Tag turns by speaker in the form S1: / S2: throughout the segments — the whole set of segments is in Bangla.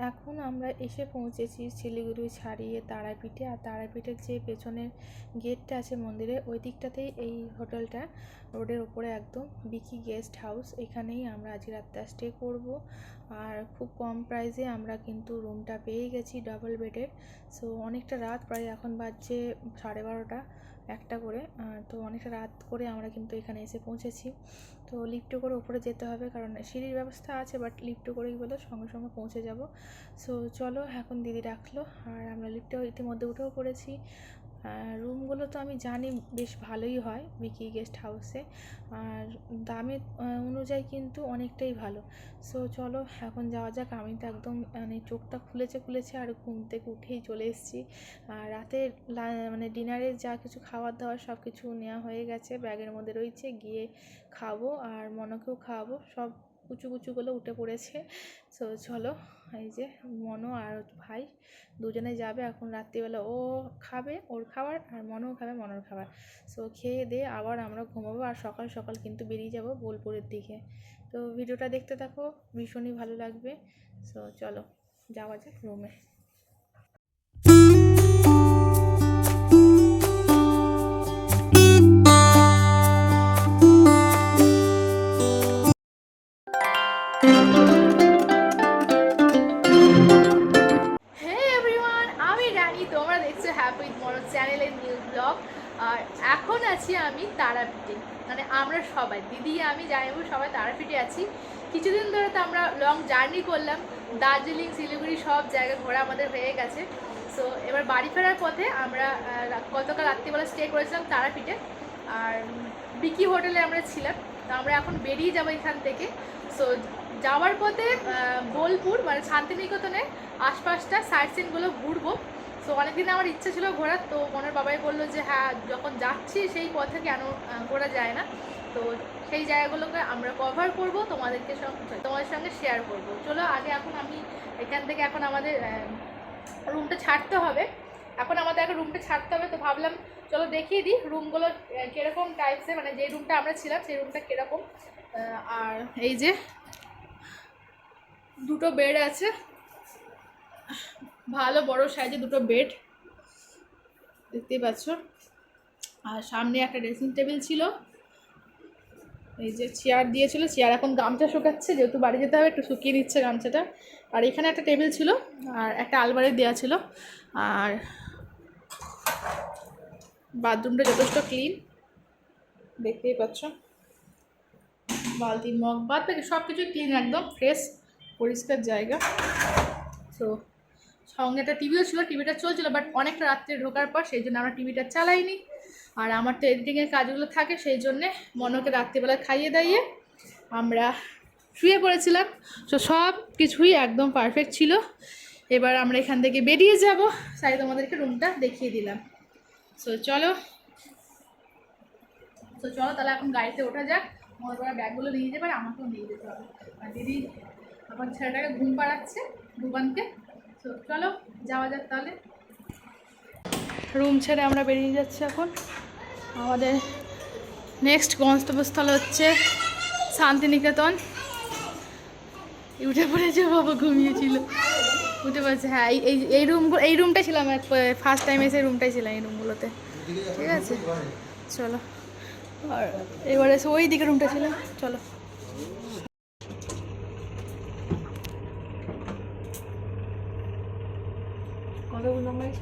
S1: এখন আমরা এসে পৌঁছেছি শিলিগুড়ি ছাড়িয়ে তারাপীঠে। আর তারাপীঠের যে পেছনের গেটটা আছে মন্দিরে ওই দিকটাতেই এই হোটেলটা। রোডের ওপরে একদম বিকি গেস্ট হাউস। এখানেই আমরা আজকে রাতটা স্টে করব। আর খুব কম প্রাইসে আমরা কিন্তু রুমটা পেয়ে গেছি ডাবল বেডের। সো অনেকটা রাত, প্রায় এখন বাজছে সাড়ে বারোটা। একটা করে তো অনেকটা রাত করে আমরা কিন্তু এখানে এসে পৌঁছেছি। তো লিফটে করে উপরে যেতে হবে, কারণ সিঁড়ির ব্যবস্থা আছে বাট লিফটে করেই বলে, সঙ্গে সঙ্গে পৌঁছে যাব। সো চলো, এখন দিদি রাখল আর আমরা লিফটে ইতিমধ্যে উঠেও পড়েছি। রুমগুলো তো আমি জানি বেশ ভালোই হয় বিকি গেস্ট হাউসে আর দামের অনুযায়ী কিন্তু অনেকটাই ভালো। সো চলো এখন যাওয়া যাক। আমি তো একদম মানে চোখটা খুলেছে খুলেছে আর ঘুম থেকে উঠেই চলে এসেছি। আর রাতের লা- মানে ডিনারে যা কিছু খাবার দাবার সব কিছু নেওয়া হয়ে গেছে। ব্যাগের মধ্যে রয়েছে, গিয়ে খাব আর মনকেও খাওয়াবো। সব কুচু কুচুগুলো উঠে পড়েছে। সো চলো এই যে মনো আর ভাই দুজনে যাবে এখন রাত্রিবেলা। ও খাবে, ওর খাবার আর মনও খাবে, মনোর খাবার। সো খেয়ে দিয়ে আবার আমরা ঘুমাবো আর সকাল সকাল কিন্তু বেরিয়ে যাব বোলপুরের দিকে। তো, ভিডিওটা দেখতে থাকো, ভীষণই ভালো লাগবে। সো চলো, যাওয়া যাক রুমে আমি তোমরা দেখছ হ্যাপি মরো চ্যানেলের নিউ ব্লগ আর এখন আছি আমি তারাপীঠে। মানে আমরা সবাই, দিদি, আমি জানাব সবাই তারাপীঠে আছি। কিছুদিন ধরে তো আমরা লং জার্নি করলাম। দার্জিলিং, শিলিগুড়ি সব জায়গা ঘোরা আমাদের হয়ে গেছে। সো এবার বাড়ি ফেরার পথে আমরা গতকাল রাত্রিবেলা স্টে করেছিলাম তারাপীঠে। আর বিকি হোটেলে আমরা ছিলাম। তো আমরা এখন বেরিয়ে যাব এখান থেকে। সো যাওয়ার পথে বোলপুর মানে শান্তিনিকেতনে আশপাশটা সাইট সিনগুলো ঘুরবো। তো অনেকদিন আমার ইচ্ছে ছিল ঘোরার, তো মনের বাবাই বলল যে হ্যাঁ যখন যাচ্ছি সেই পথে কেন ঘোরা যায় না? তো সেই জায়গাগুলোকে আমরা কভার করব, তোমাদেরকে তোমাদের সঙ্গে শেয়ার করব। চলো, আগে এখন আমি এখান থেকে এখন আমাদের রুমটা ছাড়তে হবে। এখন আমাদের এখন রুমটা ছাড়তে হবে, তো ভাবলাম চলো দেখিয়ে দিই রুমগুলো কীরকম টাইপসের মানে যে রুমটা আমরা ছিলাম সেই রুমটা কীরকম। আর এই যে দুটো বেড আছে। ভালো, বড় সাইজে দুটো বেড দেখতেই পাচ্ছ। আর সামনে একটা ড্রেসিং টেবিল ছিল। এই যে চেয়ার দিয়েছিল চেয়ার এখন গামছা শুকাচ্ছে। যেহেতু বাড়ি যেতে হবে, একটু শুকিয়ে নিচ্ছে গামছাটা। আর এখানে একটা টেবিল ছিল, আর একটা আলমারি দেওয়া ছিল। আর বাথরুমটা যথেষ্ট ক্লিন দেখতেই পাচ্ছ। বালতি মগ বাদ থেকে সব কিছুই ক্লিন একদম ফ্রেশ পরিষ্কার জায়গা। তো সঙ্গে একটা টিভিও ছিল টিভিটা চলছিল বাট অনেকটা রাত্রে ঢোকার পর সেই জন্য আমরা টিভিটা চালাইনি। আর আমার তো এডিটিংয়ের কাজগুলো থাকে, সেই জন্যে মনকে রাত্রিবেলা খাইয়ে দাইয়ে আমরা শুয়ে পড়েছিলাম। তো সব কিছুই একদম পারফেক্ট ছিল। এবার আমরা এখান থেকে বেরিয়ে যাব। তাই তোমাদেরকে রুমটা দেখিয়ে দিলাম। সো চলো। তো চলো তাহলে এখন গাড়িতে ওঠা যাক। মনে করা ব্যাগগুলো নিয়ে যেতে পারে, আমাকেও নিয়ে যেতে হবে। আর দিদি, আমার ছেলেটাকে ঘুম পাড়াচ্ছে, ভুবানকে। তো চলো, যাওয়া যাক তাহলে। রুম ছেড়ে আমরা বেরিয়ে যাচ্ছি এখন। আমাদের নেক্সট গন্তব্যস্থল হচ্ছে শান্তিনিকেতন। উঠে পড়েছে বাবা, ঘুমিয়েছিল। উঠে পড়েছে হ্যাঁ এই, এই- রুম এই রুমটাই ছিলাম ফার্স্ট টাইম এসে রুমটাই ছিলাম এই রুমগুলোতে ঠিক আছে? চলো। আর এবারে ওই দিকে রুমটা ছিলাম, চলো।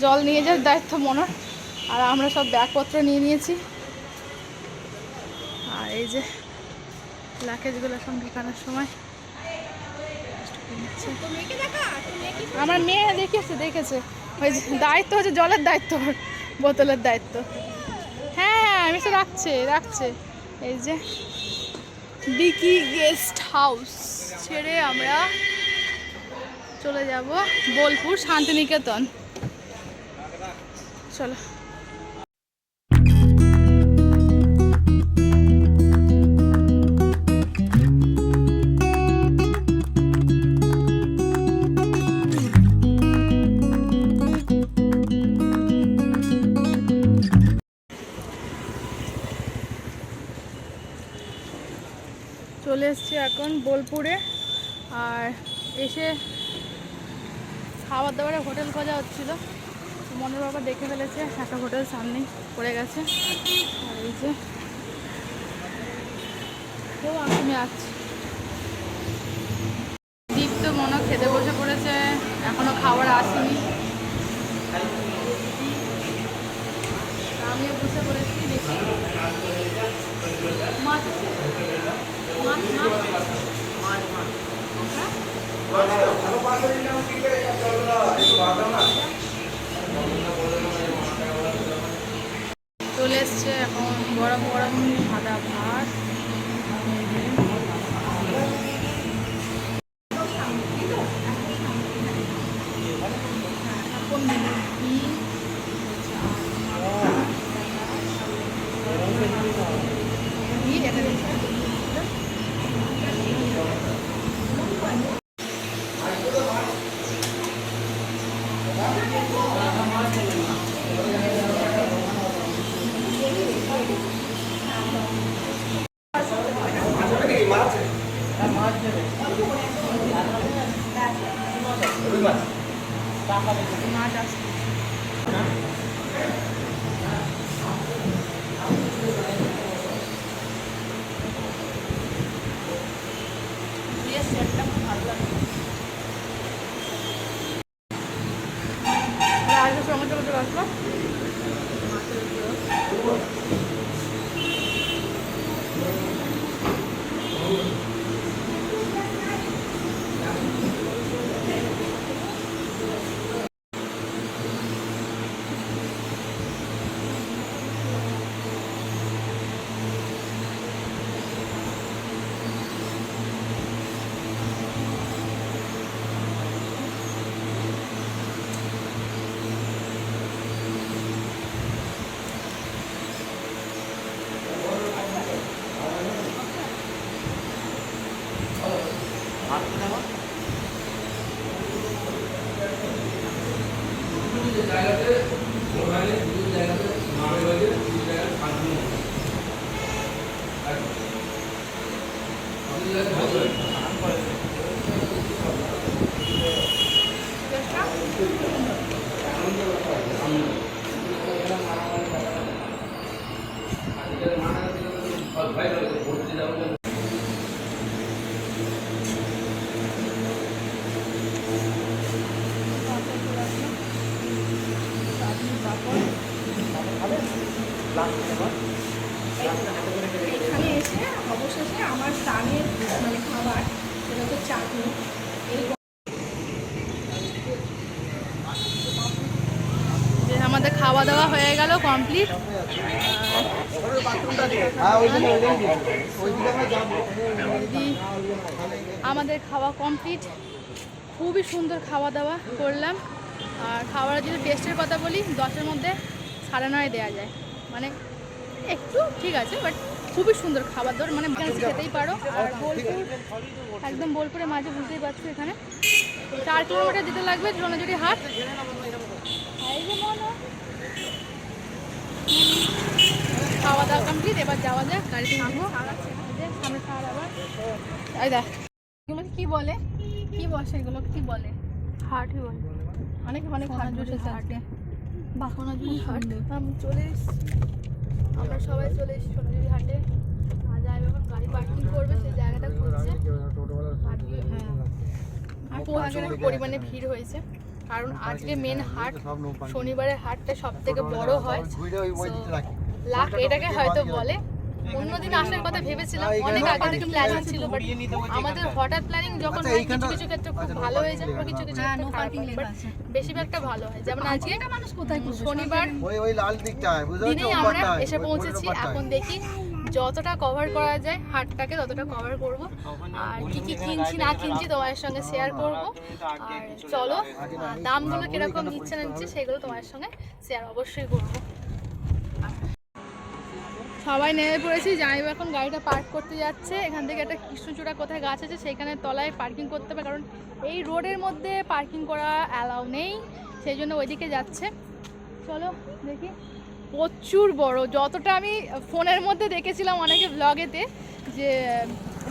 S1: জল নিয়ে যাওয়ার দায়িত্ব মনে আর আমরা সব ব্যাগপত্র নিয়ে নিয়েছি। আর এই যে লাকেজগুলো এখন ঢোকানোর সময়। আমার মেয়ে দেখেছে দেখেছে। ওই যে দায়িত্ব হচ্ছে জলের দায়িত্ব, বোতলের দায়িত্ব। হ্যাঁ হ্যাঁ আমি তো রাখছে রাখছে। এই যে বিকি গেস্ট হাউস ছেড়ে আমরা চলে যাব বোলপুর শান্তিনিকেতন। চলো। চলে এসছি এখন বোলপুরে আর এসে খাবার দাবারের হোটেল খোঁজা হচ্ছিল। মনের বাবা দেখে ফেলেছে একটা হোটেল সামনেই পড়ে গেছে। আর এই যে তো আমি আছি দীপ্ত মনে খেতে বসে পড়েছে এখনও খাবার আসেনি। আমিও বসে পড়েছি দেখি। মাছ আছে? মাছ মাছ চলে এসছে এখন গরম গরম সাদা ভাত এখন মুরগি, মুরগি, এটা দেখছি। মাছ আছে সেটটা খুব ভালো লাগে। জায়গাতে ওখানে দুটো জায়গাতে মামের বাড়িতে দুটো জায়গায় ফাঁকি মারা ভয় করে ভোট দিতে
S2: এখানে এসে অবশেষে আমার স্থানের মানে খাবার সেটা তো চাটনি
S1: আমাদের খাওয়া দাওয়া হয়ে গেল কমপ্লিট আমাদের খাওয়া কমপ্লিট খুবই সুন্দর খাওয়া দাওয়া করলাম। আর খাবারের যদি টেস্টের কথা বলি, দশের মধ্যে সাড়ে নয় দেওয়া যায়। মানে একটু ঠিক আছে বাট খুবই সুন্দর খাবার দাবার মানে খেতেই পারো। আর বোলপুর একদম বোলপুরের মাঝে বুঝতেই পারছ এখানে। চার কিলোমিটার যেতে লাগবে ঝোনাঝুরি হাট। খাওয়া দাওয়া কমপ্লিট এবার যাওয়া যাক গাড়িতে সামনে এই দেখ এগুলো কি বলে? কি বসে এগুলো কি বলে? হাটই বলে। অনেক অনেক হাট হাটে সোনাঝুরি হাট আমি চলে এসেছি। আমরা সবাই চলে এসেছি সোনাঝুরি হাটে। আর যাই এখন গাড়ি পার্কিং করবে সেই জায়গাটা খুঁজছে হ্যাঁ। আর প্রচুর পরিমাণে ভিড় হয়েছে। কারণ আজকে মেন হাট শনিবারের হাটটা সব থেকে বড় হয় লাখ এটাকে হয়তো বলে অন্যদিন আসার কথা ভেবেছিলাম
S3: হ্যাঁ, এখানে
S1: অনেক আগে থেকে প্ল্যানিং ছিল বাট আমাদের হঠাৎ প্ল্যানিং যখন
S3: আচ্ছা,
S1: হয় কিছু কিছু ক্ষেত্রে খুব
S3: আচ্ছা,
S1: ভালো হয়ে যায় আবার কিছু কিছু
S2: হ্যাঁ,
S1: ক্ষেত্রে খারাপ হয়।
S2: লেখা
S1: But
S2: আছে।
S1: বেশিরভাগটা ভালো হয়। যেমন আজকে
S2: মানুষ কোথায়
S1: শনিবার
S3: ওই ওই লাল দিকটায়
S1: দিনেই আমরা এসে পৌঁছেছি। এখন দেখি যতটা কভার করা যায় হাটটাকে ততটা কভার করব। আর কি কি কিনছি না কিনছি তোমার সঙ্গে শেয়ার করব। আর চলো দামগুলো কীরকম নিচ্ছে না নিচ্ছে সেগুলো তোমার সঙ্গে শেয়ার অবশ্যই করব। সবাই নেমে পড়েছি, জানিব এখন গাড়িটা পার্ক করতে যাচ্ছে। এখান থেকে একটা কৃষ্ণচূড়া কোথায় গাছ আছে সেইখানে তলায় পার্কিং করতে হবে, কারণ এই রোডের মধ্যে পার্কিং করা অ্যালাউ নেই, সেই জন্য ওইদিকে যাচ্ছে। চলো দেখি। প্রচুর বড়, যতটা আমি ফোনের মধ্যে দেখেছিলাম অনেকে ব্লগেতে যে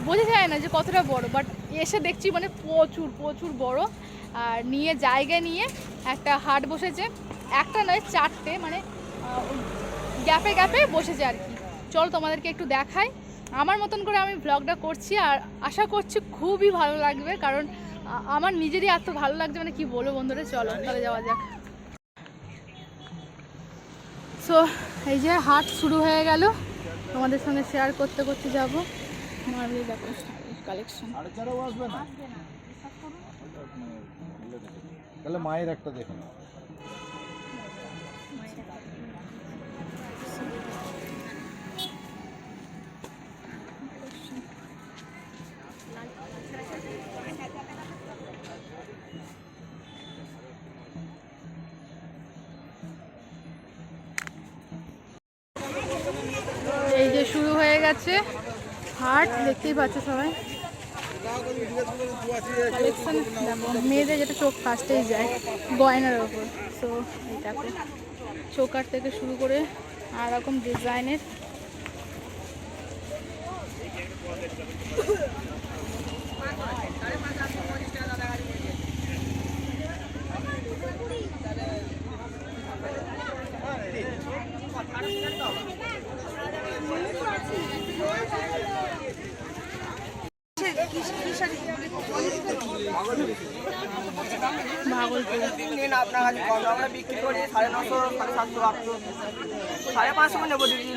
S1: বোঝা যায় না যে কতটা বড় বাট এসে দেখছি মানে প্রচুর প্রচুর বড়। আর নিয়ে জায়গা নিয়ে একটা হাট বসেছে। একটা নয়, চারটে মানে গ্যাপে গ্যাপে বসেছে আর কি। চলো তোমাদেরকে একটু দেখাই। আমার মতন করে আমি ব্লগটা করছি আর আশা করছি খুবই ভালো লাগবে কারণ আমার নিজেরই এত ভালো লাগছে মানে কি বলব বন্ধুরা, চলো তাহলে যাওয়া যাক। সো এই যে হাট শুরু হয়ে গেল। তোমাদের সঙ্গে শেয়ার করতে করতে যাব। কালেকশন
S3: মায়ের একটা দেখুন
S1: শুরু হার্ট দেখতেই পাচ্ছে সবাই। কালেকশন মেয়েদের যেটা চোখ ফার্স্টেই যায়, গয়নার ওপর। সো দেখো চোকার থেকে শুরু করে আর রকম ডিজাইনের।
S4: দিন আপনার কাছে কত আমরা বিক্রি করি সাড়ে নশো, সাড়ে সাতশো, আটশো, সাড়ে পাঁচশো নেব দিদি